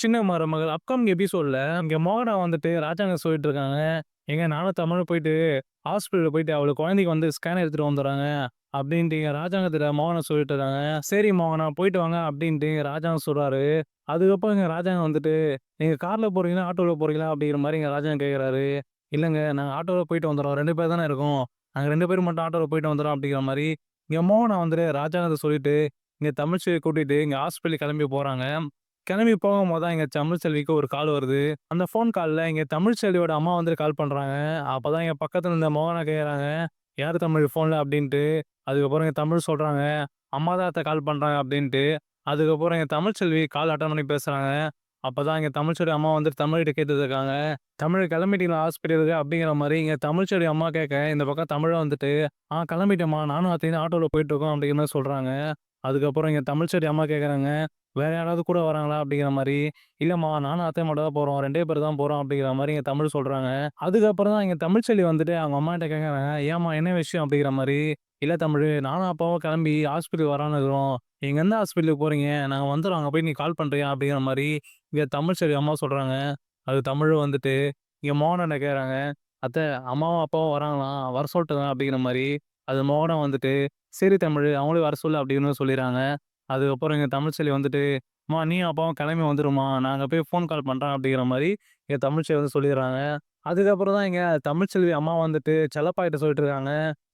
சின்ன மருமகள் அப்கமிங் எபிசோடில் இங்கே மோகனா வந்துட்டு ராஜாங்க சொல்லிட்டு இருக்காங்க. எங்கள் நானும் தமிழ் போயிட்டு ஹாஸ்பிட்டலில் போயிட்டு அவளை குழந்தைக்கு வந்து ஸ்கேன் எடுத்துகிட்டு வந்துடுறாங்க அப்படின்ட்டு எங்கள் ராஜாங்கத்தில் மோகனை சொல்லிட்டு இருக்காங்க. "சரி மோகனா போயிட்டு வாங்க." அப்படின்ட்டு ராஜாங்க சொல்கிறாரு அதுக்கப்புறம் எங்கள் ராஜாங்க வந்துட்டு, நீங்கள் காரில் போகிறீங்களா ஆட்டோவில் போகிறீங்களா அப்படிங்கிற மாதிரி எங்கள் ராஜாங்க கேட்குறாரு. இல்லைங்க நாங்கள் ஆட்டோவில் போயிட்டு வந்துடுறோம் ரெண்டு பேர் தானே இருக்கோம். நாங்கள் ரெண்டு பேரும் மட்டும் ஆட்டோவில் போயிட்டு வந்துடுறோம் அப்படிங்கிற மாதிரி இங்கே மோகனா வந்துட்டு ராஜாங்கத்தை சொல்லிட்டு, இங்கே தமிழ்ச்சியை கூட்டிகிட்டு இங்கே ஹாஸ்பிட்டலுக்கு கிளம்பி போகிறாங்க கிளம்பி போகும்போது தான் எங்க தமிழ்ச்செல்விக்கு ஒரு கால் வருது. அந்த ஃபோன் காலில் எங்க தமிழ்ச்செல்வியோட அம்மா வந்துட்டு கால் பண்ணுறாங்க அப்போ தான் எங்கள் பக்கத்தில் இருந்த மோகனை கேட்குறாங்க, யார் தமிழ் ஃபோனில் அப்படின்ட்டு. அதுக்கப்புறம் இங்கே தமிழ் சொல்கிறாங்க "அம்மா தான் கால் பண்ணுறாங்க அப்படின்ட்டு. அதுக்கப்புறம் எங்க தமிழ்ச்செல்வி கால் அட்டன் பண்ணி பேசுகிறாங்க அப்போ தான் இங்கே தமிழ்ச்செடி அம்மா வந்துட்டு தமிழ்கிட்ட கேட்டுருக்காங்க "தமிழ் கிளம்பிட்டீங்களா ஹாஸ்பிட்டலுக்கு?" அப்படிங்கிற மாதிரி இங்கே தமிழ்ச்செல்வி அம்மா கேட்க, இந்த பக்கம் தமிழை வந்துட்டு, "ஆ கிளம்பிட்டேம்மா நானும் அத்தையும் ஆட்டோல போயிட்டுருக்கோம்." அப்படிங்கிற மாதிரி சொல்கிறாங்க அதுக்கப்புறம் இங்கே தமிழ்ச்செல்வி அம்மா கேட்குறாங்க, "வேற யாராவது கூட வராங்களா?" அப்படிங்கிற மாதிரி இல்லைம்மா நானும் அத்தை மட்டும் தான் போகிறோம் ரெண்டே பேர் தான் போகிறோம் அப்படிங்கிற மாதிரி இங்கே தமிழ் சொல்கிறாங்க அதுக்கப்புறம் தான் இங்கே தமிழ் தமிழ்ச்செல்வி வந்துட்டு அவங்க அம்மாகிட்ட கேட்குறாங்க, "ஏம்மா என்ன விஷயம்?" அப்படிங்கிற மாதிரி இல்லை தமிழ் நானும் அப்பாவும் கிளம்பி ஹாஸ்பிட்டல் வரான்னு இருக்கிறோம். நீங்கள் எந்த ஹாஸ்பிட்டலுக்கு போகிறீங்க நாங்கள் வந்துடும் அங்கே போய் நீ கால் பண்ணுறியா அப்படிங்கிற மாதிரி இங்கே தமிழ் செல்வி அம்மா சொல்கிறாங்க அது தமிழ் வந்துட்டு இங்கே மோகனை கேட்குறாங்க, அத்தை அம்மாவும் அப்பாவும் வராங்களாம். வர சொல்லிட்டுதான் அப்படிங்கிற மாதிரி அது மோகனம் வந்துட்டு, "சரி தமிழ் அவங்களே வர சொல்லு." அப்படின்னு சொல்லிடுறாங்க அதுக்கப்புறம் எங்கள் தமிழ்ச்செல்வி வந்துட்டு, "அம்மா நீ அப்பாவும் கிளம்பி வந்துரும்மா. நாங்கள் போய் ஃபோன் கால் பண்ணுறோம் அப்படிங்கிற மாதிரி எங்க தமிழ்ச்செல்வி வந்து சொல்லிடுறாங்க அதுக்கப்புறம் தான் எங்க தமிழ்ச்செல்வி அம்மா வந்துட்டு செல்லப்பாகிட்ட சொல்லிட்டு இருக்காங்க,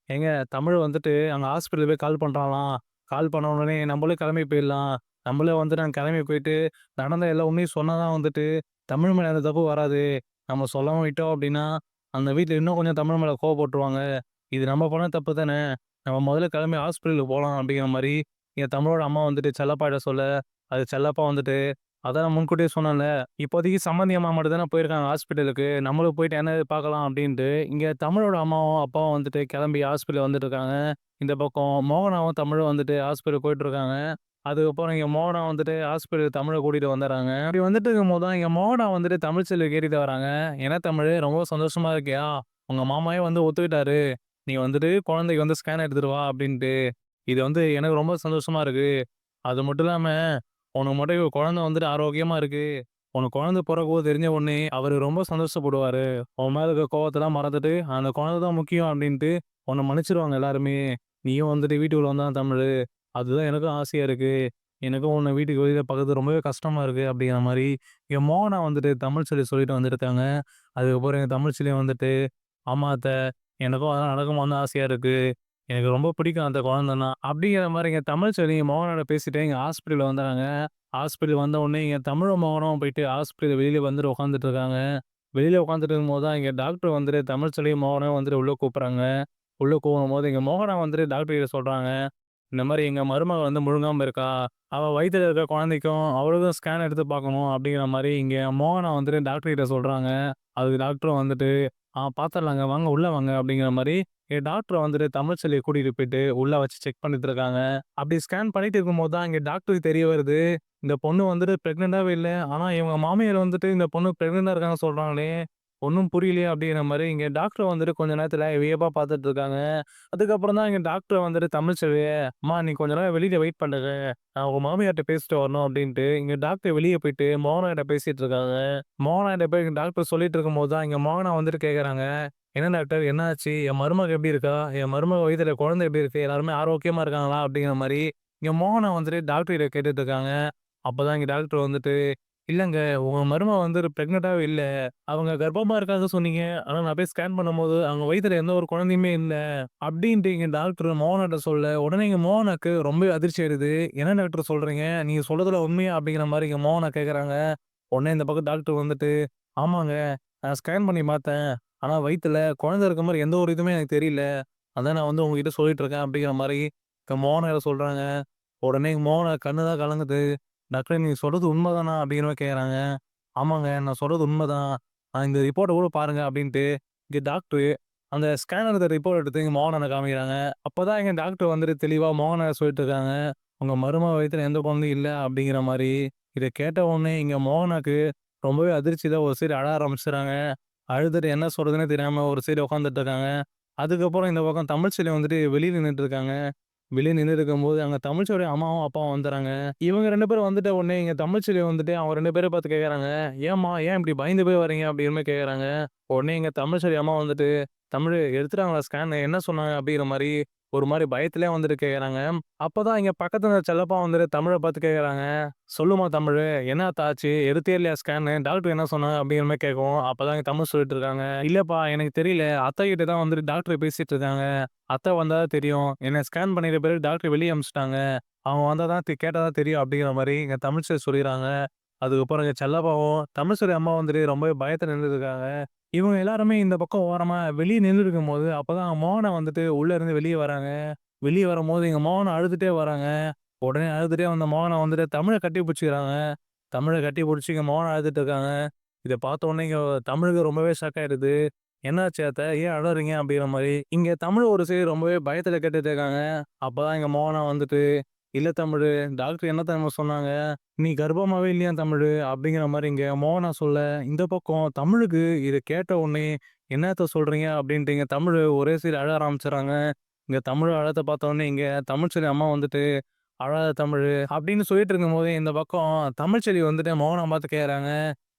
"ஏங்க தமிழ் வந்துட்டு அங்கே ஹாஸ்பிட்டல் போய் கால் பண்ணுறாங்களாம் கால் பண்ண உடனே நம்மளே கிளம்பி போயிடலாம். நம்மளே வந்துட்டு நாங்கள் கிளம்பி போயிட்டு நடந்த எல்லா உண்மையும் சொன்னா தான் வந்துட்டு தமிழ் மேலே எந்த தப்பு வராது. நம்ம சொல்லாம விட்டோம் அப்படின்னா, அந்த வீட்டில் இன்னும் கொஞ்சம் தமிழ் மேலே கோவப்பட்டுருவாங்க. இது நம்ம பண்ண தப்பு தானே. நம்ம முதல்ல கிளம்பி ஹாஸ்பிட்டலுக்கு போகலாம் அப்படிங்கிற மாதிரி என் தமிழோட அம்மா வந்துட்டு செல்லப்பாட சொல்ல, அது செல்லப்பா வந்துட்டு, "அதான் நான் முன்கூட்டியே சொன்னேன்ல. இப்போதைக்கு சம்மந்தி அம்மா மட்டும் தானே போயிருக்காங்க ஹாஸ்பிட்டலுக்கு. நம்மளும் போயிட்டு என்ன பார்க்கலாம்." அப்படின்ட்டு இங்கே தமிழோட அம்மாவும், அப்பாவும் வந்துட்டு கிளம்பி ஹாஸ்பிட்டல் வந்துட்டு இருக்காங்க. இந்த பக்கம் மோகனாவும், தமிழும் வந்துட்டு ஹாஸ்பிட்டல் போயிட்டு இருக்காங்க. அதுக்கப்புறம் இங்கே மோகனா வந்துட்டு ஹாஸ்பிட்டல் தமிழை கூட்டிட்டு வந்துடுறாங்க அப்படி வந்துட்டு இருக்கும்போது தான் இங்கே மோகனா வந்துட்டு தமிழ் செல்வி கேட்டுட்டு வராங்க. "என்ன தமிழ் ரொம்ப சந்தோஷமா இருக்கியா? உங்க மாமாவே வந்து ஒத்துக்கிட்டாரு. நீ வந்துட்டு குழந்தைக்கு வந்து ஸ்கேன் எடுத்துட்டு வா." அப்படின்ட்டு. இது வந்து எனக்கு ரொம்ப சந்தோஷமா இருக்கு. அது மட்டும் இல்லாம, உனக்கு மட்டும் குழந்தை வந்துட்டு ஆரோக்கியமா இருக்கு. உனக்கு குழந்தை பொறக்கும் தெரிஞ்ச உடனே அவர் ரொம்ப சந்தோஷப்படுவாரு. உன் மேல இருக்க கோவத்தெல்லாம் மறந்துட்டு, அந்த குழந்தை தான் முக்கியம் அப்படின்ட்டு உன்னை மன்னிச்சிருவாங்க எல்லாருமே. நீயும் வந்துட்டு வீட்டுக்குள்ள வந்தா தமிழ். அதுதான் எனக்கும் ஆசையா இருக்கு. எனக்கும் உன்னை வீட்டுக்கு வெளியில் பார்க்கறது ரொம்பவே கஷ்டமாக இருக்குது அப்படிங்கிற மாதிரி என் மோகனா வந்துட்டு சொல்லி சொல்லிட்டு வந்துருக்காங்க. அதுக்கப்புறம் எங்கள் தமிழ் சொல்லி வந்துட்டு, "ஆமா எனக்கும் அதெல்லாம் நடக்குமான்னு வந்து ஆசையாக இருக்குது எனக்கு ரொம்ப பிடிக்கும் அந்த குழந்தைன்னா." அப்படிங்கிற மாதிரி இங்கே எங்க தமிழ்ச்செல்வி மோகனோட பேசிட்டு இங்கே ஹாஸ்பிட்டலில் வந்தாங்க ஹாஸ்பிட்டல் வந்த உடனே இங்கே தமிழ் மோகனும் போயிட்டு ஹாஸ்பிட்டல் வெளியில் வந்துட்டு உட்காந்துட்டு இருக்காங்க. வெளியில் உட்காந்துட்டு இருக்கும்போது தான் இங்கே டாக்டர் வந்துட்டு தமிழ்ச்செல்வியும், மோகனையும் வந்துட்டு கூப்பிட்றாங்க உள்ளே கூப்பும் போது இங்கே மோகனா வந்துட்டு டாக்டர் கிட்ட சொல்கிறாங்க "இந்த மாதிரி எங்கள் மருமகள் வந்து முழுங்காம இருக்கா. அவள் வயிற்றில் இருக்க குழந்தைக்கும் அவளுக்கும் ஸ்கேன் எடுத்து பார்க்கணும்." அப்படிங்கிற மாதிரி இங்கே மோகனா வந்துட்டு டாக்டர் கிட்ட சொல்கிறாங்க அதுக்கு டாக்டரும் வந்துட்டு, "ஆ பார்த்துரலாங்க. வாங்க உள்ள வாங்க." அப்படிங்கிற மாரி இங்க டாக்டர் வந்துட்டு தமிழ்ச்செல்விய கூட்டிட்டு போயிட்டு உள்ள வச்சு செக் பண்ணிட்டு இருக்காங்க. அப்படி ஸ்கேன் பண்ணிட்டு இருக்கும்போது தான் இங்கே டாக்டருக்கு தெரிய வருது, இந்த பொண்ணு வந்துட்டு பிரெக்னன்ட்டாவே இல்ல. ஆனா இவங்க மாமியார் வந்துட்டு இந்த பொண்ணு பிரெக்னன்ட்டா இருக்காங்கன்னு சொல்றாங்களே. ஒன்றும் புரியலையே அப்படிங்கிற மாதிரி இங்கே டாக்டர் வந்துட்டு கொஞ்ச நேரத்தில் வியப்பாக பார்த்துட்டு இருக்காங்க. அதுக்கப்புறம் தான் இங்கே டாக்டர் வந்துட்டு தமிழ்ச்செல்விய, "அம்மா நீ கொஞ்ச நேரம் வெளியில் வெயிட் பண்ணுங்க. நான் உங்கள் மாமியார்கிட்ட பேசிட்டு வரணும்." அப்படின்ட்டு இங்கே டாக்டர் வெளியே போயிட்டு மோகனாயிட்ட பேசிட்டு இருக்காங்க. மோகனாகிட்ட போய் டாக்டர் சொல்லிட்டு இருக்கும்போது தான் இங்கே மோகனா வந்துட்டு கேட்குறாங்க, "என்ன டாக்டர் என்னாச்சு என் மருமக எப்படி இருக்கா? என் மருமக வயதில் குழந்தை எப்படி இருக்கு? எல்லாருமே ஆரோக்கியமாக இருக்காங்களா?" அப்படிங்கிற மாதிரி இங்கே மோகனா வந்துட்டு டாக்டர் கிட்ட கேட்டுட்டு இருக்காங்க. அப்போ தான் இங்கே டாக்டர் வந்துட்டு, "இல்லங்க உங்க மருமக வந்து பிரெக்னன்ட்டாவே இல்ல. அவங்க கர்ப்பமா இருக்காங்கன்னு சொன்னீங்க. ஆனா நான் போய் ஸ்கேன் பண்ணும்போது அவங்க வயித்துல எந்த ஒரு குழந்தையுமே இல்ல." அப்படின்ட்டு இங்க டாக்டர் மோகனாட்ட சொல்ல, உடனே இங்க மோகனாக்கு ரொம்பவே அதிர்ச்சி ஆயிடுது. "என்ன டாக்டர் சொல்றீங்க? நீங்க சொல்றதுல உண்மையா?" அப்படிங்கிற மாரி இங்க மோகனா கேட்குறாங்க. உடனே இந்த பக்கம் டாக்டர் வந்துட்டு, "ஆமாங்க. நான் ஸ்கேன் பண்ணி பார்த்தேன். ஆனா வயித்துல குழந்தை இருக்க மாரி எந்த ஒரு இதுவுமே எனக்கு தெரியல. அதான் நான் வந்து உங்ககிட்ட சொல்லிட்டு இருக்கேன்." அப்படிங்கிற மாரி இங்க மோகனா கிட்ட சொல்றாங்க. உடனே மோகனா கண்ணு தான் கலங்குது. "டாக்டர் நீங்க சொல்கிறது உண்மைதானா?" அப்படின்னு கேட்குறாங்க. "ஆமாங்க. நான் சொல்கிறது உண்மைதான். நான் இந்த ரிப்போர்ட்டை கூட பாருங்க." அப்படின்ட்டு இங்கே டாக்டரு அந்த ஸ்கேனர் எடுத்த ரிப்போர்ட் எடுத்து இங்கே மோகனனை காமிக்கிறாங்க. அப்போ தான் எங்கள் டாக்டர் வந்துட்டு தெளிவாக மோகனை சொல்லிட்டு இருக்காங்க, உங்கள் மருமக வயித்துல எந்த குழந்தையும் இல்லை அப்படிங்கிற மாதிரி இதை கேட்ட உடனே இங்கே மோகனாக்கு ரொம்பவே அதிர்ச்சியில் ஒரு சைடு அழ ஆரம்பிச்சுடுறாங்க. அழுதுட்டு என்ன சொல்கிறதுனே தெரியாமல் ஒரு சைடு உட்காந்துட்டு இருக்காங்க. அதுக்கப்புறம் இந்த பக்கம் தமிழ் செல்வி வந்துட்டு வெளியில் நின்றுட்டு இருக்காங்க. வெளியே நின்னுட்டு இருக்கும்போது, அங்கே தமிழ்ச்செல்வி அம்மாவும், அப்பாவும் வந்துடுறாங்க இவங்க ரெண்டு பேரும் வந்துட்ட உடனே, இங்கே தமிழ்ச்செல்வி வந்துட்டு அவங்க ரெண்டு பேரும் பார்த்து கேட்குறாங்க "ஏம்மா, ஏன் இப்படி பயந்து போய் வர்றீங்க?" அப்படிங்கிற கேட்குறாங்க கேட்கறாங்க. உடனே இங்கே தமிழ்ச்செல்வி அம்மா வந்துட்டு, தமிழ் எடுத்துட்டாங்களா ஸ்கேனு? என்ன சொன்னாங்க?" அப்படிங்கிற மாதிரி ஒரு மாதிரி பயத்திலே வந்துட்டு கேட்குறாங்க அப்போதான் இங்கே பக்கத்துல இருந்த செல்லப்பா வந்துட்டு தமிழை பார்த்து கேட்குறாங்க "சொல்லுமா தமிழ் என்ன ஆச்சு? எடுத்தியா இல்லையா ஸ்கேனு? டாக்டர் என்ன சொன்னாங்க?" அப்படிங்கிற மாதிரி கேட்கும் அப்பதான் தமிழ் சொல்லிட்டு இருக்காங்க. இல்லைப்பா எனக்கு தெரியல. அத்தை கிட்ட தான் வந்துட்டு டாக்டர் பேசிட்டு இருக்காங்க. அத்தை வந்தால் தான் தெரியும். என்னை ஸ்கேன் பண்ணிட்ட பிறகு டாக்டர் வெளியே அனுப்பிச்சிட்டாங்க அவங்க வந்தால் தான் கேட்டால் தான் தெரியும்." அப்படிங்கிற மாதிரி இங்கே தமிழ் தமிழ்ச்செல்வி சொல்லிடுறாங்க அதுக்கப்புறம் இங்கே செல்லப்பாவும், தமிழ்ச்செல்வி அம்மா வந்துட்டு ரொம்பவே பயத்தை நின்றுருக்காங்க இவங்க எல்லாருமே இந்த பக்கம் ஓரமா வெளியே நின்னுட்டு போது, அப்பதான் மோகனா வந்துட்டு உள்ள இருந்து வெளிய வராங்க. வெளிய வரும்போது எங்க மோகனா அழுதுட்டே வராங்க. உடனே அழுதுட்டே வந்த மோகனா வந்துட்டு தமிழ கட்டி பிடிச்சுக்கிறாங்க. தமிழ கட்டி பிடிச்சு இங்க மோகனா அழுதுட்டு இருக்காங்க. இத பார்த்த உடனே இங்க தமிழுக்கு ரொம்பவே ஷாக் ஆயிடுது. "என்னாச்சு அத்த? ஏன் அழறீங்க?" அப்படிங்கிற மாரி. இங்க தமிழ் ஒரு சைடு ரொம்பவே பயத்துல கேட்டுட்டு இருக்காங்க. அப்பதான் இங்கே மோகனா வந்துட்டு, "இல்ல தமிழ் டாக்டர் என்ன தெரியுமா சொன்னாங்க? நீ கர்ப்பமாவே இல்லையா தமிழு." அப்படிங்கிற மாரி இங்க மோகனா சொல்ல, இந்த பக்கம் தமிழுக்கு இத கேட்ட உடனே, "என்னத்த சொல்றீங்க?" அப்படின்ட்டு இங்க தமிழ் ஒரே சைடு அழ ஆரம்பிச்சுறாங்க. இங்க தமிழ் அழறத பார்த்த உடனே இங்க தமிழ்ச்செல்வி அம்மா வந்துட்டு, "அழாத தமிழு" அப்படின்னு சொல்லிட்டு இருக்கும்போதே, இந்த பக்கம் தமிழ்ச்செல்வி வந்துட்டு மோகனா பார்த்து கேட்குறாங்க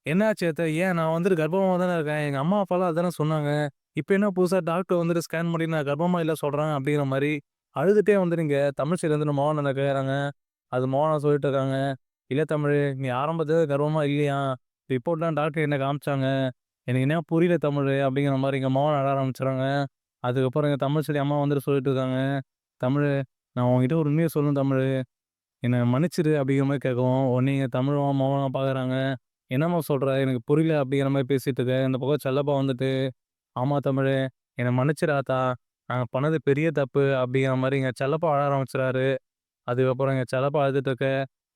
"என்னாச்சு அத்த? ஏன் நான் வந்துட்டு கர்ப்பமா தானே இருக்கேன். எங்க அம்மா, அப்பாலாம் அதானே சொன்னாங்க. இப்ப என்ன புதுசா டாக்டர் வந்துட்டு ஸ்கேன் பண்ணி நான் கர்ப்பமா இல்ல சொல்றாங்க." அப்படிங்கிற மாரி அழுதுட்டே தமிழ் சைடு வந்து மோகன் அண்ணன் கேட்குறாங்க அது மோகனை சொல்லிட்டு இருக்காங்க. இல்லை தமிழ் நீ ஆரம்பத்தில் கர்வமாக இல்லையா ரிப்போர்ட்லாம் டாக்டர் என்ன காமிச்சாங்க. எனக்கு என்ன புரியல தமிழ் அப்படிங்கிற மாதிரி இங்கே மோகன் அழ ஆரம்பிச்சிடுறாங்க அதுக்கப்புறம் எங்கள் தமிழ் சரி அம்மா வந்துட்டு சொல்லிட்டு இருக்காங்க. தமிழ் நான் உங்ககிட்ட ஒரு உண்மையை சொல்லணும் தமிழ் என்னை மன்னிச்சிடு." அப்படிங்கிற மாதிரி கேட்கவும், உடனே இங்க தமிழும் மோகனாக பார்க்குறாங்க. "என்னம்மா சொல்கிற எனக்கு புரியல." அப்படிங்கிற மாதிரி பேசிகிட்டு இருக்க. இந்த பக்கம் செல்லப்பா வந்துட்டு, ஆமாம் தமிழ் என்னை மன்னிச்சிடு நாங்கள் பண்ணது பெரிய தப்பு." அப்படிங்கிற மாதிரி இங்கே செல்லப்பா அழ ஆரம்பிச்சிடாரு அதுக்கப்புறம் எங்க செல்லப்பா அழுதுட்டு இருக்க,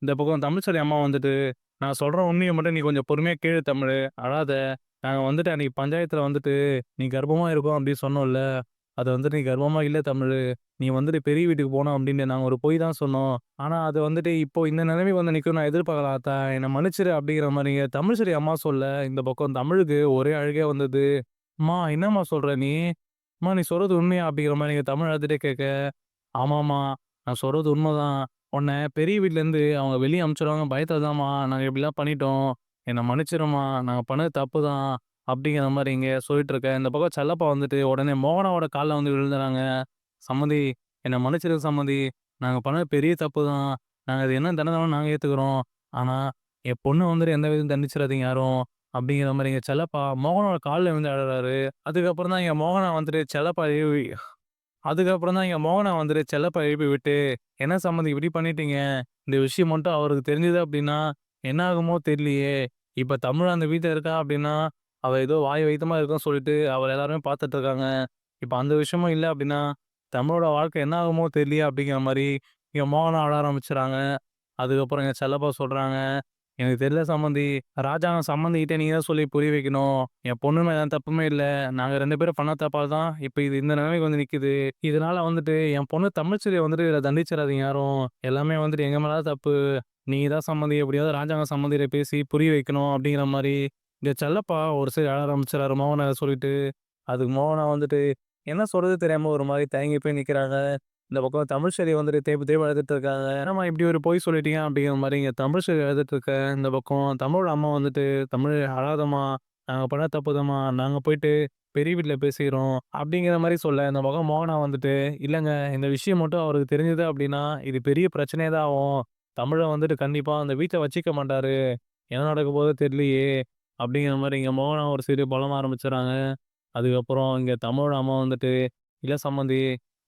இந்த பக்கம் தமிழ்ச்செல்வி அம்மா வந்துட்டு, "நான் சொல்ற உண்மையை மட்டும் நீ கொஞ்சம் பொறுமையா கேளு தமிழு. அழாத. நாங்கள் வந்துட்டு அன்னைக்கு பஞ்சாயத்துல வந்துட்டு, நீ கர்ப்பமா இருக்கோம் அப்படின்னு சொன்னோம்ல. அது வந்துட்டு நீ கர்ப்பமா இல்ல தமிழு. நீ வந்துட்டு பெரிய வீட்டுக்கு போனோம் அப்படின்னு நாங்கள் ஒரு பொய் தான் சொன்னோம். ஆனா அது வந்துட்டு இப்போ இந்த நிலைமை வந்து நிற்கும் நான் எதிர்பார்க்கலாம் ஆத்தா. என்னை மன்னிச்சிரு அப்படிங்கிற மாரிங்க தமிழ்ச்செல்வி அம்மா சொல்ல, இந்த பக்கம் தமிழுக்கு ஒரே அழகே வந்தது. "அம்மா, என்னம்மா சொல்ற நீ? அம்மா நீ சொல்றது உண்மையா?" அப்படிங்கிற மாதிரி எங்க தமிழ் அழுதுட்டே கேட்க, "ஆமாம்மா, நான் சொல்றது உண்மைதான் உன்ன பெரிய வீட்லேருந்து அவங்க வெளியே அனுப்பிச்சிடுவாங்க பயத்துல நாங்கள் இப்படிலாம் பண்ணிட்டோம். என்னை மன்னிச்சிடும்மா. நாங்கள் பண்ணது தப்பு தான்." அப்படிங்கிற மாதிரி இங்கே சொல்லிட்டு இருக்கேன் இந்த பக்கம் செல்லப்பா வந்துட்டு உடனே மோகனாவோட கால்ல வந்து விழுந்துறாங்க. "சம்மந்தி, என்னை மன்னிச்சிடுங்க சம்மந்தி. நாங்கள் பண்ணது பெரிய தப்பு தான். நாங்கள் அது என்ன தண்டனை நாங்கள் ஏற்றுக்கிறோம் ஆனால் என் பொண்ணு வந்துட்டு எந்த விதம் தண்டிச்சிடாதீங்க யாரும்." அப்படிங்கிற மாதிரி எங்க செல்லப்பா மோகனோட காலில் விழுந்து அழறாரு. அதுக்கப்புறம் தான் இங்க மோகனா வந்துட்டு செல்லப்பா எழுப்பி அதுக்கப்புறம் தான் இங்க மோகனா வந்துட்டு செல்லப்பா எழுப்பி விட்டு, "என்ன சம்மந்தி இப்படி பண்ணிட்டீங்க? இந்த விஷயம் மட்டும் அவருக்கு தெரிஞ்சது அப்படின்னா, என்ன ஆகுமோ தெரியலையே. இப்ப தமிழ் அந்த வீட்டில் இருக்கா அப்படின்னா, அவள் ஏதோ வாய் வைத்தியமா இருக்குன்னு சொல்லிட்டு அவர் எல்லாருமே பார்த்துட்டு இருக்காங்க. இப்போ அந்த விஷயமும் இல்லை அப்படின்னா, தமிழோட வாழ்க்கை என்ன ஆகுமோ தெரியலையே." அப்படிங்கிற மாதிரி இங்கே மோகனா அழ ஆரம்பிச்சுறாங்க. அதுக்கப்புறம் இங்கே செல்லப்பா சொல்கிறாங்க "எனக்கு தெரியல சம்மந்தி. ராஜா சம்மந்திக்கிட்டே நீங்க தான் சொல்லி புரிய வைக்கணும். என் பொண்ணு மேலே தப்புமே இல்லை நாங்கள் ரெண்டு பேரும் பண்ண தப்பாக தான் இப்போ இது இந்த நிலைமைக்கு வந்து நிற்கிது இதனால வந்துட்டு என் பொண்ணு தமிழ்ச்செல்விய வந்துட்டு இதில் தண்டிச்சிடாதீங்க யாரும். எல்லாமே வந்துட்டு எங்கள் மேலே தான் தப்பு. நீங்க தான் சம்மந்தி. எப்படியாவது ராஜாங்க சம்மந்தியில் பேசி புரிய வைக்கணும்." அப்படிங்கிற மாதிரி இந்த செல்லப்பா ஒரு சரி அழ ஆரம்பிச்சிடாரு மோகனை சொல்லிட்டு. அதுக்கு மோகனா வந்துட்டு என்ன சொல்கிறது தெரியாமல் ஒரு மாதிரி தயங்கி போய் நிற்கிறாங்க இந்த பக்கம் தமிழ்ச்செல்வி வந்துட்டு தேப்பு தேவை எழுதிட்டு இருக்காங்க. ஏன்னா இப்படி ஒரு பொய் சொல்லிட்டீங்க?" அப்படிங்கிற மாதிரி இங்கே தமிழ்ச்செல்வி எழுதிட்டு இருக்க, இந்த பக்கம் தமிழோட அம்மா வந்துட்டு, "தமிழ் அழாதம்மா. நாங்கள் பண்ண தப்பு நாங்கள் போயிட்டு பெரிய வீட்டில் பேசிக்கிறோம்." அப்படிங்கிற மாதிரி சொல்ல, இந்த பக்கம் மோகனா வந்துட்டு, இல்லைங்க இந்த விஷயம் மட்டும் அவருக்கு தெரிஞ்சது அப்படின்னா, இது பெரிய பிரச்சனையே தான் ஆகும். தமிழை வந்துட்டு கண்டிப்பாக அந்த வீட்டை வச்சுக்க மாட்டார் என்ன நடக்க போதோ தெரியலையே." அப்படிங்கிற மாதிரி இங்கே மோகனா ஒரு சிறு பலம் ஆரம்பிச்சுறாங்க. அதுக்கப்புறம் இங்கே தமிழோட அம்மா வந்துட்டு, இல்லை சம்மந்தி,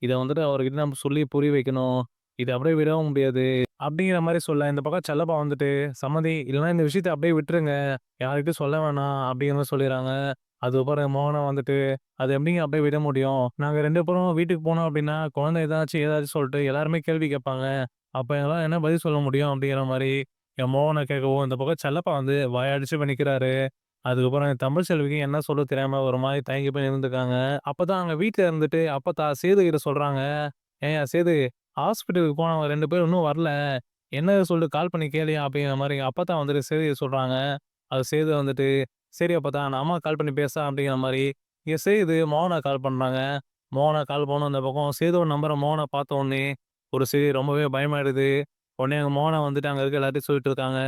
இத வந்துட்டு அவர்கிட்ட நம்ம சொல்லி புரிய வைக்கணும். இத அப்படியே விடவும் முடியாது." அப்படிங்கிற மாரி சொல்ல, இந்த பக்கம் செல்லப்பா வந்துட்டு, சம்மதி இல்லன்னா இந்த விஷயத்த அப்படியே விட்டுருங்க. யார்கிட்டயும் சொல்ல வேணாம்." அப்படிங்கிற மாரி சொல்லிர்றாங்க. அதுக்கப்புறம் மோகனா வந்துட்டு, "அது எப்படிங்க அப்படியே விட முடியும்? நாங்க 2 பேரும் வீட்டுக்கு போனோம் அப்படின்னா, குழந்தை ஏதாச்சும் ஏதாச்சும் சொல்லிட்டு எல்லாருமே கேள்வி கேட்பாங்க. அப்ப எங்களால என்ன பதில் சொல்ல முடியும்?" அப்படிங்கிற மாரி என் மோகனை கேட்கவும், இந்த பக்கம் செல்லப்பா வந்து வாய அடிச்சு நிக்கிறாரு. அதுக்கப்புறம் என் தமிழ்ச்செல்விக்கு என்ன சொல்ல தெரியாமல் ஒரு மாதிரி தயங்கி போய் நின்னுட்டுருக்காங்க. அப்பதான் அங்க வீட்ல இருந்துட்டு அப்பத்தா சேது கிட்ட சொல்றாங்க, ஏன் சேது, ஹாஸ்பிட்டலுக்கு போனவங்க 2 பேரும் இன்னும் வரல. என்ன சொல்லிட்டு கால் பண்ணி கேளுயா." அப்படிங்கிற மாரி அப்போ அப்பத்தா வந்துட்டு சேது சொல்கிறாங்க சொல்றாங்க. அது சேது வந்துட்டு, "சரி அப்பத்தா, நான் அம்மாக்கு கால் பண்ணி பேசுறேன்." அப்படிங்கிற மாரி இங்க சேது மோகனா கால் பண்றாங்க. மோகனா கால் பண்ணவும் அந்த பக்கம் சேதுவோட நம்பர மோகனா பார்த்த உடனே, ஒரு சைடு ரொம்பவே பயமாயிடுது. உடனே அங்கே மோகனா வந்துட்டு அங்க இருக்க எல்லார்ட்டயும் சொல்லிட்டு இருக்காங்க.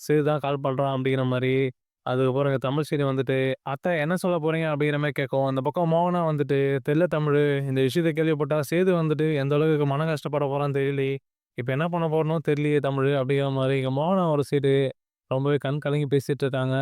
"சேது தான் கால் பண்றான்" அப்படிங்கிற மாரி. அதுக்கப்புறம் எங்க தமிழ்செல்வி வந்துட்டு, "அத்தை என்ன சொல்ல போகிறீங்க அப்படிங்கிற மாதிரி கேட்கும் அந்த பக்கம் மோகனா வந்துட்டு, தெல்ல தமிழ் இந்த விஷயத்தை கேள்விப்பட்டால் சேது வந்துட்டு எந்த அளவுக்கு மன கஷ்டப்பட போகிறான்னு தெரியலையே. இப்போ என்ன பண்ண போகிறனோ தெரியலையே தமிழ் அப்படிங்கிற மாதிரி இங்கே மோகனா ஒரு சைடு ரொம்பவே கண் கலங்கி பேசிகிட்டு இருக்காங்க.